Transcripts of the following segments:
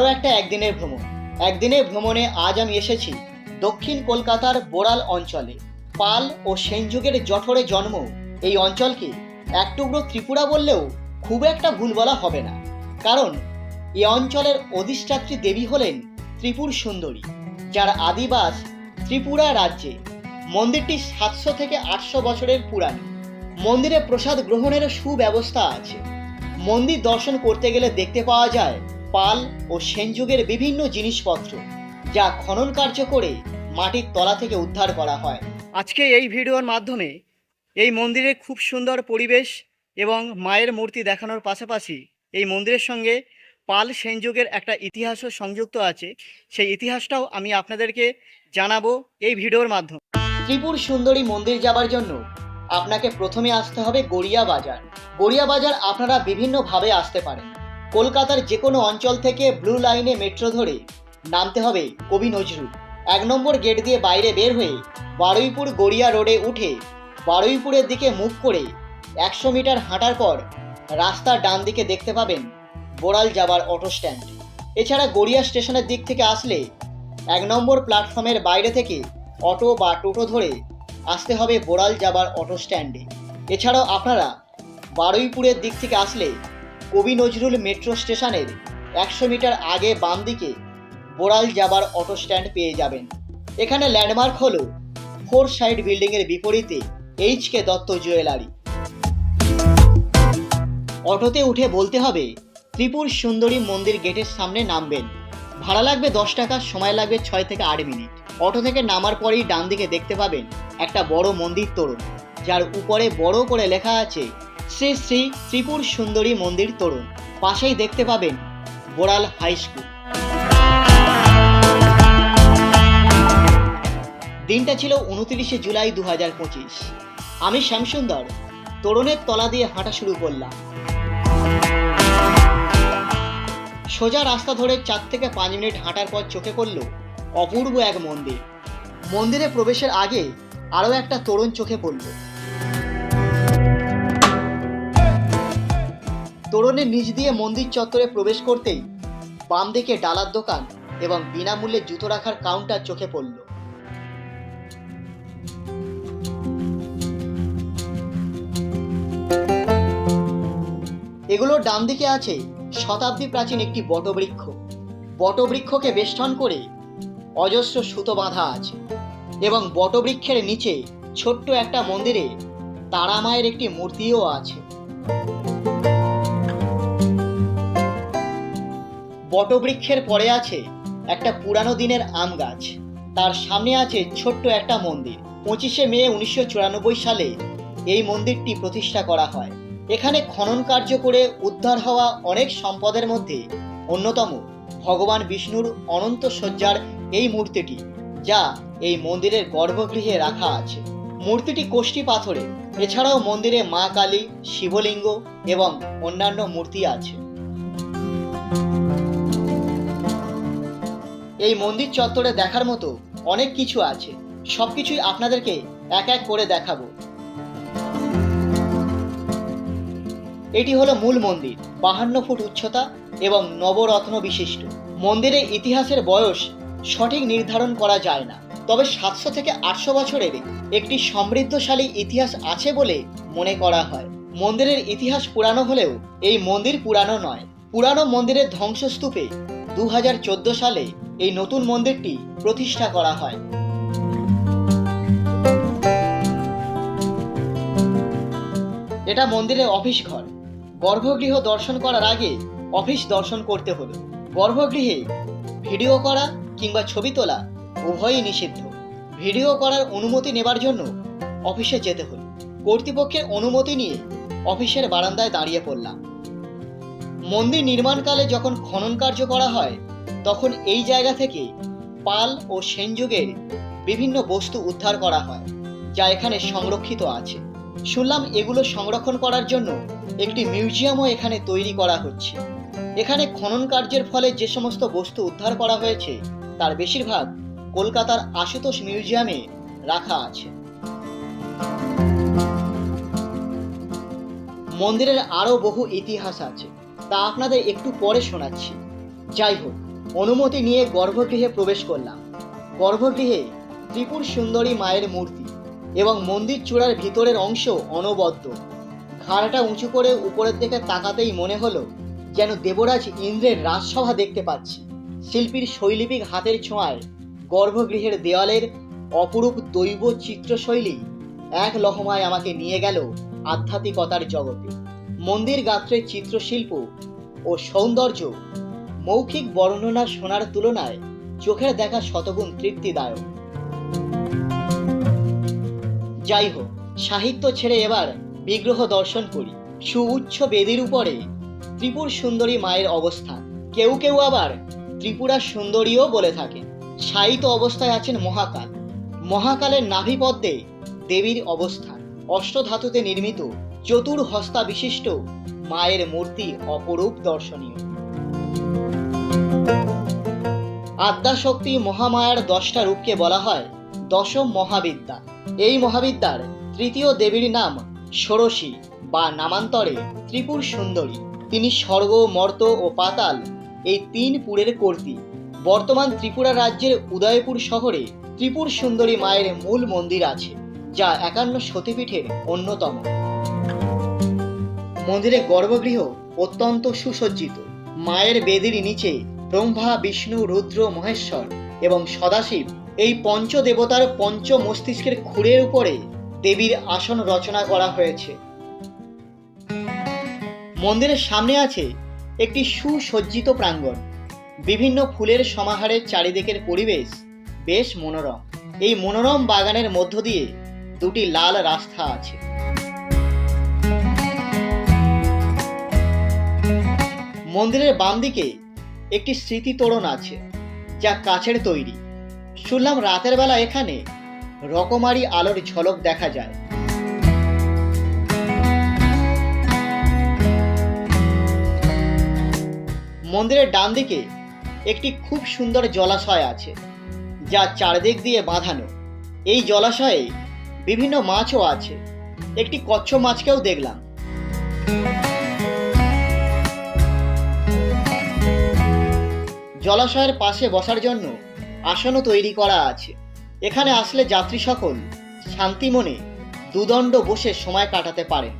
আরও একটা একদিনের ভ্রমণ। একদিনের ভ্রমণে আজ আমি এসেছি দক্ষিণ কলকাতার বোড়াল অঞ্চলে। পাল ও সেনযুগের জঠরে জন্ম। এই অঞ্চলকে এক টুকরো ত্রিপুরা বললেও খুব একটা ভুল বলা হবে না। কারণ এই অঞ্চলের অধিষ্ঠাত্রী দেবী হলেন ত্রিপুর সুন্দরী, যার আদিবাস ত্রিপুরা রাজ্যে। মন্দিরটি সাতশো থেকে আটশো বছরের পুরানো। মন্দিরে প্রসাদ গ্রহণের সুব্যবস্থা আছে। মন্দির দর্শন করতে গেলে দেখতে পাওয়া যায় পাল ও সেনযুগের বিভিন্ন জিনিসপত্র যা খনন কার্য করে মাটির তলা থেকে উদ্ধার করা হয়। আজকে এই ভিডিওর মাধ্যমে এই মন্দিরের খুব সুন্দর পরিবেশ এবং মায়ের মূর্তি দেখানোর পাশাপাশি এই মন্দিরের সঙ্গে পাল সেনযুগের একটা ইতিহাসও সংযুক্ত আছে। সেই ইতিহাসটাও আমি আপনাদেরকে জানাব এই ভিডিওর মাধ্যমে। ত্রিপুর সুন্দরী মন্দির যাবার জন্য আপনাকে প্রথমে আসতে হবে গড়িয়া বাজার। গড়িয়া বাজার আপনারা বিভিন্নভাবে আসতে পারেন। কলকাতার যে কোনো অঞ্চল থেকে ব্লু লাইনে মেট্রো ধরে নামতে হবে কবি নজরুল। এক নম্বর গেট দিয়ে বাইরে বের হয়ে বারুইপুর গড়িয়া রোডে উঠে বারুইপুরের দিকে মুখ করে একশো মিটার হাঁটার পর রাস্তার ডান দিকে দেখতে পাবেন বোড়াল যাবার অটো স্ট্যান্ড। এছাড়া গড়িয়া স্টেশনের দিক থেকে আসলে এক নম্বর প্ল্যাটফর্মের বাইরে থেকে অটো বা টোটো ধরে আসতে হবে বোড়াল যাবার অটো স্ট্যান্ডে। এছাড়াও আপনারা বারুইপুরের দিক থেকে আসলে কবি নজরুল মেট্রো স্টেশনের একশো মিটার আগে বাম দিকে বোড়াল যাবার অটো স্ট্যান্ড পেয়ে যাবেন। এখানে ল্যান্ডমার্ক হল ফোর সাইড বিল্ডিংয়ের বিপরীতে এইচ কে দত্ত জুয়েলারি। অটোতে উঠে বলতে হবে, ত্রিপুর সুন্দরী মন্দির গেটের সামনে নামবেন। ভাড়া লাগবে দশ টাকা, সময় লাগবে ছয় থেকে আট মিনিট। অটো থেকে নামার পরেই ডান দিকে দেখতে পাবেন একটা বড় মন্দির তরুণ, যার উপরে বড় করে লেখা আছে শ্রী শ্রী ত্রিপুর সুন্দরী মন্দির তরুণ। পাশেই দেখতে পাবেন বোড়াল হাই স্কুল। দিনটা ছিল উনত্রিশে জুলাই দু হাজার পঁচিশ। আমি শ্যামসুন্দর, তরুণের তলা দিয়ে হাঁটা শুরু করলাম। সোজা রাস্তা ধরে চার থেকে পাঁচ মিনিট হাঁটার পর চোখে পড়ল অপূর্ব এক মন্দির। মন্দিরে প্রবেশের আগে আরও একটা তরুণ চোখে পড়ল। তরুণের নিচ দিয়ে মন্দির চত্বরে প্রবেশ করতেই বাম দিকে ডালার দোকান এবং বিনামূল্যে জুতো রাখার কাউন্টার চোখে পড়ল। এগুলোর ডান দিকে আছে শতাব্দী প্রাচীন একটি বটবৃক্ষ। বটবৃক্ষকে বেষ্টন করে অজস্র সুতো বাঁধা আছে এবং বটবৃক্ষের নিচে ছোট্ট একটা মন্দিরে তারা মায়ের একটি মূর্তিও আছে। বটবৃক্ষের পরে আছে একটা পুরানো দিনের আম গাছ। তার সামনে আছে ছোট্ট একটা মন্দির। পঁচিশে মে উনিশশো চুরানব্বই সালে এই মন্দিরটি প্রতিষ্ঠা করা হয়। এখানে খনন কার্য করে উদ্ধার হওয়া অনেক সম্পদের মধ্যে অন্যতম ভগবান বিষ্ণুর অনন্ত শয্যার এই মূর্তিটি, যা এই মন্দিরের গর্ভগৃহে রাখা আছে। মূর্তিটি কোষ্ঠী পাথরে এছাড়াও মন্দিরে মা কালী, শিবলিঙ্গ এবং অন্যান্য মূর্তি আছে। এই মন্দির চত্বরে দেখার মতো অনেক কিছু আছে। সবকিছুই আপনাদেরকে এক এক করে দেখাবো। এটি হলো মূল মন্দির, বাহান্ন ফুট উচ্চতা এবং নবরত্ন বিশিষ্ট। মন্দিরের ইতিহাসের বয়স সঠিক নির্ধারণ করা যায় না। তবে সাতশো থেকে আটশো বছরের একটি সমৃদ্ধশালী ইতিহাস আছে বলে মনে করা হয়। মন্দিরের ইতিহাস পুরানো হলেও এই মন্দির পুরানো নয়। পুরানো মন্দিরের ধ্বংসস্তূপে দু হাজার চোদ্দ সালে এই নতুন মন্দিরটি প্রতিষ্ঠা করা হয়। এটা মন্দিরের অফিস ঘর। গর্ভগৃহ দর্শন করার আগে অফিস দর্শন করতে হলো। গর্ভগৃহে ভিডিও করা কিংবা ছবি তোলা উভয়ই নিষিদ্ধ। ভিডিও করার অনুমতি নেবার জন্য অফিসে যেতে হলো। কর্তৃপক্ষের অনুমতি নিয়ে অফিসের বারান্দায় দাঁড়িয়ে পড়লাম। মন্দির নির্মাণকালে যখন খনন কার্য করা হয়, তখন এই জায়গা থেকে পাল ও সেন যুগের বিভিন্ন বস্তু উদ্ধার করা হয়, যা এখানে সংরক্ষিত আছে। শুনলাম এগুলো সংরক্ষণ করার জন্য একটি মিউজিয়ামও এখানে তৈরি করা হচ্ছে। এখানে খনন কার্যের ফলে যে সমস্ত বস্তু উদ্ধার করা হয়েছে, তার বেশিরভাগ কলকাতার আশুতোষ মিউজিয়ামে রাখা আছে। মন্দিরের আরও বহু ইতিহাস আছে। তা আপনাদের একটু পরে শোনাচ্ছি। যাই হোক, অনুমতি নিয়ে গর্ভগৃহে প্রবেশ করলাম। গর্ভগৃহে ত্রিপুর সুন্দরী মায়ের মূর্তি এবং মন্দির চূড়ার ভিতরের অংশ অনবদ্য। খাড়াটা উঁচু করে উপরের দিকে তাকাতেই মনে হলো যেন দেবরাজ ইন্দ্রের রাজসভা দেখতে পাচ্ছি। শিল্পীর শৈল্পিক হাতের ছোঁয়ায় গর্ভগৃহের দেওয়ালের অপরূপ দৈব চিত্রশৈলী এক লহমায় আমাকে নিয়ে গেল আধ্যাত্মিকতার জগতে। মন্দির গাত্রের চিত্রশিল্প ও সৌন্দর্য, মৌখিক বর্ণনা শোনার তুলনায় চোখের দেখা শতগুণ তৃপ্তিদায়ক। যাই হোক, সাহিত্য ছেড়ে এবার বিগ্রহ দর্শন করি। সুউচ্চ বেদির উপরে ত্রিপুর সুন্দরী মায়ের অবস্থান। কেউ কেউ আবার ত্রিপুরা সুন্দরীও বলে থাকে সাহিত্য অবস্থায় আছেন মহাকাল। মহাকালের নাভিপদ্মে দেবীর অবস্থান। অষ্টধাতুতে নির্মিত চতুর্হস্তা বিশিষ্ট, মায়ের মূর্তি অপরূপ দর্শনীয়। আদ্যাশক্তি মহামায়ার দশটা রূপকে বলা হয় দশম মহাবিদ্যা। এই মহাবিদ্যার তৃতীয় দেবীর নাম ষোড়শী বা নামান্তরে ত্রিপুর সুন্দরী। তিনি স্বর্গ, মর্ত ও পাতাল এই তিন পুরের কর্তী। বর্তমান ত্রিপুরা রাজ্যের উদয়পুর শহরে ত্রিপুর সুন্দরী মায়ের মূল মন্দির আছে, যা একান্ন সতীপীঠের অন্যতম। মন্দিরের গর্ভগৃহ অত্যন্ত সুসজ্জিত। মায়ের বেদির নিচে ব্রহ্মা, বিষ্ণু, রুদ্র, মহেশ্বর এবং সদাশিব এই পঞ্চ দেবতার পঞ্চ মস্তিষ্কের খুঁড়ের উপরে দেবীর আসন রচনা করা হয়েছে। মন্দিরের সামনে আছে একটি সুসজ্জিত প্রাঙ্গণ। বিভিন্ন ফুলের সমাহারের চারিদিকের পরিবেশ বেশ মনোরম। এই মনোরম বাগানের মধ্য দিয়ে দুটি লাল রাস্তা আছে। মন্দিরের বাম দিকে একটি স্মৃতি তোরণ আছে, যা কাছের তৈরি। শুনলাম রাতের বেলা এখানে রকমারি আলোর ঝলক দেখা যায়। মন্দিরের ডান দিকে একটি খুব সুন্দর জলাশয় আছে, যা চারদিক দিয়ে বাঁধানো। এই জলাশয়ে বিভিন্ন মাছও আছে। একটি কচ্ছ মাছকেও দেখলাম। জলাশয়ের পাশে বসার জন্য আসনও তৈরি করা আছে। এখানে আসলে যাত্রী সকল শান্তি মনে দুদণ্ড বসে সময় কাটাতে পারেন।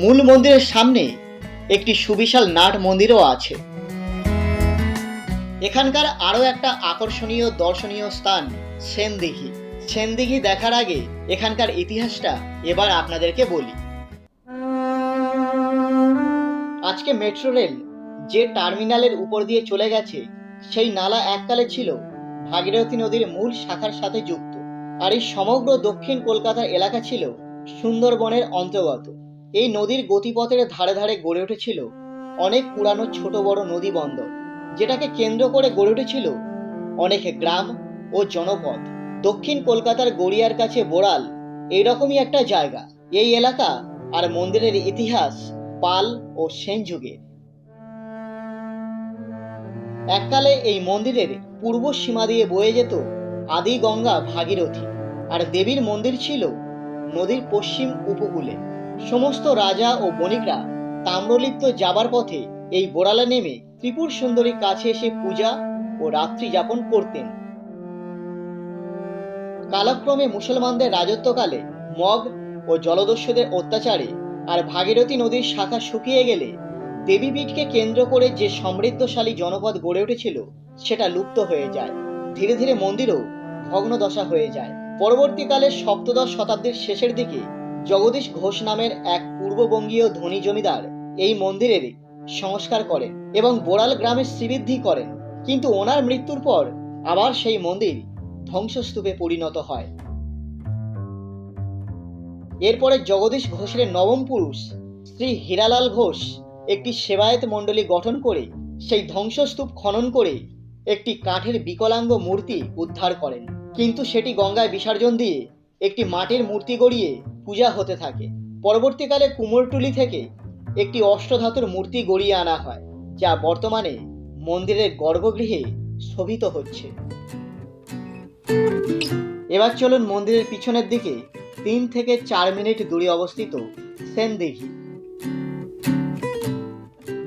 মূল মন্দিরের সামনে একটি সুবিশাল নাট মন্দিরও আছে। এখানকার আরও একটা আকর্ষণীয়, দর্শনীয় স্থান সেনদিঘি। সেনদিঘি দেখার আগে এখানকার ইতিহাসটা এবার আপনাদেরকে বলি। আজকে মেট্রো রেল যে টার্মিনালের উপর দিয়ে চলে গেছে, সেই নালা এককালে ছিল ভাগীরথী নদীর মূল শাখার সাথে যুক্ত। আর এই সমগ্র দক্ষিণ কলকাতার এলাকা ছিল সুন্দরবনের অন্তর্গত। এই নদীর গতিপথের ধারে ধারে গড়ে উঠেছিল অনেক পুরানো ছোট বড় নদী বন্দর, যেটাকে কেন্দ্র করে গড়ে উঠেছিল অনেক গ্রাম ও জনপদ। দক্ষিণ কলকাতার গড়িয়ার কাছে বোড়াল এইরকমই একটা জায়গা। এই এলাকা আর মন্দিরের ইতিহাস পাল ও সেন যুগের এককালে এই মন্দিরের পূর্ব সীমা দিয়ে বয়ে যেত আদি গঙ্গা ভাগীরথী। আর দেবীর মন্দির ছিল নদীর পশ্চিম উপকূলে। সমস্ত রাজা ও বণিকরা তাম্রলিপ্ত যাবার পথে এই বোড়ালে নেমে ত্রিপুর সুন্দরীর কাছে এসে পূজা ও রাত্রি যাপন করতেন। কালক্রমে মুসলমানদের রাজত্বকালে মগ ও জলদস্যুদের অত্যাচারে আর ভাগীরথী নদীর শাখা শুকিয়ে গেলে দেবীপীঠকে কেন্দ্র করে যে সমৃদ্ধশালী জনপদ গড়ে উঠেছিল, সেটা লুপ্ত হয়ে যায়। ধীরে ধীরে মন্দিরও ভগ্নদশা হয়ে যায়। পরবর্তীকালে সপ্তদশ শতাব্দীর শেষের দিকে জগদীশ ঘোষ নামের এক পূর্ববঙ্গীয় ধনী জমিদার এই মন্দিরের সংস্কার করেন এবং বোড়াল গ্রামের শ্রীবৃদ্ধি করেন। কিন্তু ওনার মৃত্যুর পর আবার সেই মন্দির ধ্বংসস্তূপে পরিণত হয়। এরপরে জগদীশ ঘোষের নবম পুরুষ শ্রী হীরালাল ঘোষ একটি সেবায়েত মণ্ডলী গঠন করে, সেই ধ্বংসস্তূপ খনন করে একটি কাঠের বিকলাঙ্গ মূর্তি উদ্ধার করেন। কিন্তু সেটি গঙ্গায় বিসর্জন দিয়ে একটি মাটির মূর্তি গড়িয়ে পূজা হতে থাকে। পরবর্তীকালে কুমোরটুলি থেকে একটি অষ্টধাতুর মূর্তি গড়িয়ে আনা হয়, যা বর্তমানে মন্দিরের গর্ভগৃহে শোভিত হচ্ছে। এবার চলুন মন্দিরের পিছনের দিকে তিন থেকে চার মিনিট দূরে অবস্থিত সেনদিঘি।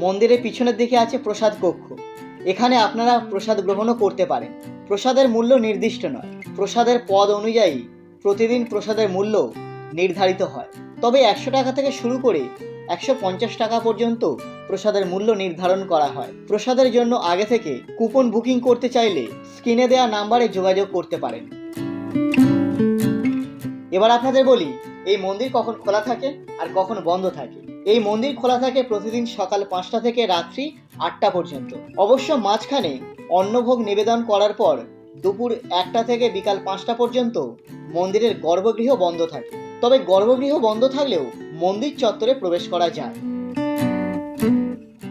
মন্দিরের পিছনের দিকে আছে প্রসাদ কক্ষ। এখানে আপনারা প্রসাদ গ্রহণও করতে পারেন। প্রসাদের মূল্য নির্দিষ্ট নয়। প্রসাদের পদ অনুযায়ী প্রতিদিন প্রসাদের মূল্য নির্ধারিত হয়। তবে একশো টাকা থেকে শুরু করে একশো পঞ্চাশ টাকা পর্যন্ত প্রসাদের মূল্য নির্ধারণ করা হয়। প্রসাদের জন্য আগে থেকে কুপন বুকিং করতে চাইলে স্ক্রিনে দেওয়া নাম্বারে যোগাযোগ করতে পারেন। এবার আপনাদের বলি, এই মন্দির কখন খোলা থাকে আর কখন বন্ধ থাকে? এই মন্দির খোলা থাকে প্রতিদিন সকাল পাঁচটা থেকে রাত্রি আটটা পর্যন্ত। অবশ্য মাঝখানে অন্নভোগ নিবেদন করার পর দুপুর একটা থেকে বিকাল পাঁচটা পর্যন্ত মন্দিরের গর্ভগৃহ বন্ধ থাকে। তবে গর্ভগৃহ বন্ধ থাকলেও মন্দির চত্বরে প্রবেশ করা যায়।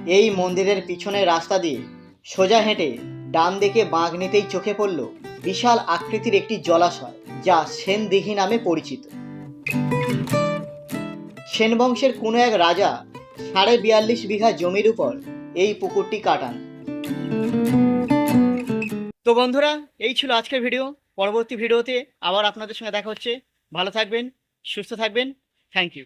এই মন্দিরের পিছনের রাস্তা দিয়ে সোজা হেঁটে ডান দিকে বাঁক নিতেই চোখে পড়ল বিশাল আকৃতির একটি জলাশয়, যা সেন দিঘি নামে পরিচিত। সেন বংশের কোনো এক রাজা সাড়ে বিয়াল্লিশ বিঘা জমির উপর এই পুকুরটি কাটান। তো বন্ধুরা, এই ছিল আজকের ভিডিও। পরবর্তী ভিডিওতে আবার আপনাদের সঙ্গে দেখা হচ্ছে। ভালো থাকবেন, সুস্থ থাকবেন। Thank you.